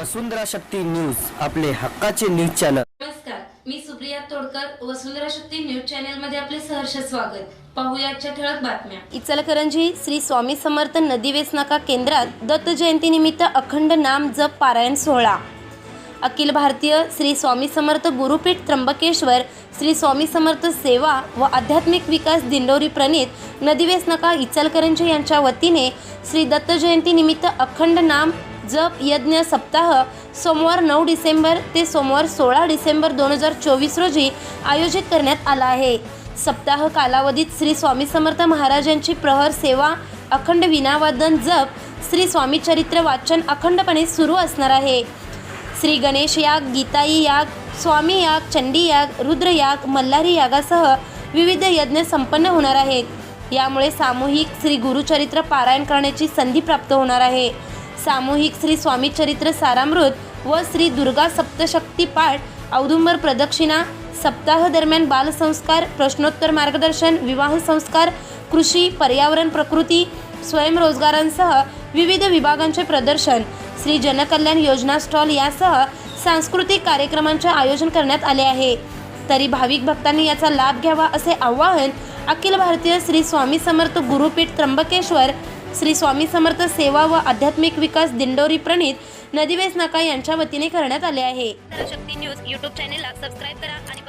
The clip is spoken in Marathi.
वसुंधरा शक्ती न्यूज आपले हक्काचे न्यूज चॅनल. नमस्कार मी सुप्रिया तोडकर वसुंधरा शक्ती न्यूज चॅनलमध्ये आपले सहर्ष स्वागत. पाहूया आजच्या ठळक बातम्या. इचलकरंजी श्री स्वामी समर्थ नदी वेसनाका केंद्रात दत्त जयंतीनिमित्त अखंड नाम जप पारायण सोहळा. अखिल भारतीय श्री स्वामी समर्थ गुरुपीठ त्र्यंबकेश्वर श्री स्वामी समर्थ सेवा व आध्यात्मिक विकास दिंडोरी प्रणित नदीवेसनका इचलकरंजी यांच्या वतीने श्री दत्त जयंतीनिमित्त अखंड नाम जप यज्ञ सप्ताह सोमवार नऊ डिसेंबर ते सोमवार सोळा डिसेंबर दोन हजार चोवीस रोजी आयोजित करण्यात आला आहे. सप्ताह कालावधीत श्री स्वामी समर्थ महाराजांची प्रहर सेवा अखंड विनावादन जप श्री स्वामी चरित्र वाचन अखंडपणे सुरू असणार आहे. श्री गणेश याग गीताई याग स्वामी याग चंडी याग रुद्र याग मल्हारी यागासह विविध यज्ञ संपन्न होणार आहेत. यामुळे सामूहिक श्री गुरुचरित्र पारायण करण्याची संधी प्राप्त होणार आहे. सामूहिक श्री स्वामी चरित्र सारामृत व श्री दुर्गा सप्तशक्ती पाठ औदुंबर प्रदक्षिणा सप्ताह दरम्यान बालसंस्कार प्रश्नोत्तर मार्गदर्शन विवाह संस्कार कृषी पर्यावरण प्रकृती स्वयंरोजगारांसह विविध विभागांचे प्रदर्शन श्री जनकल्याण योजना स्टॉल यासह सांस्कृतिक कार्यक्रमांचे आयोजन करण्यात आले आहे. तरी भाविक भक्तांनी याचा लाभ घ्यावा असे आवाहन अखिल भारतीय श्री स्वामी समर्थ गुरुपीठ त्र्यंबकेश्वर श्री स्वामी समर्थ सेवा व आध्यात्मिक विकास दिंडोरी प्रणित नदीवेस नाका यांच्या वतीने करण्यात आले आहे. शक्ती न्यूज यूट्यूब चॅनेलला सबस्क्राईब करा आणि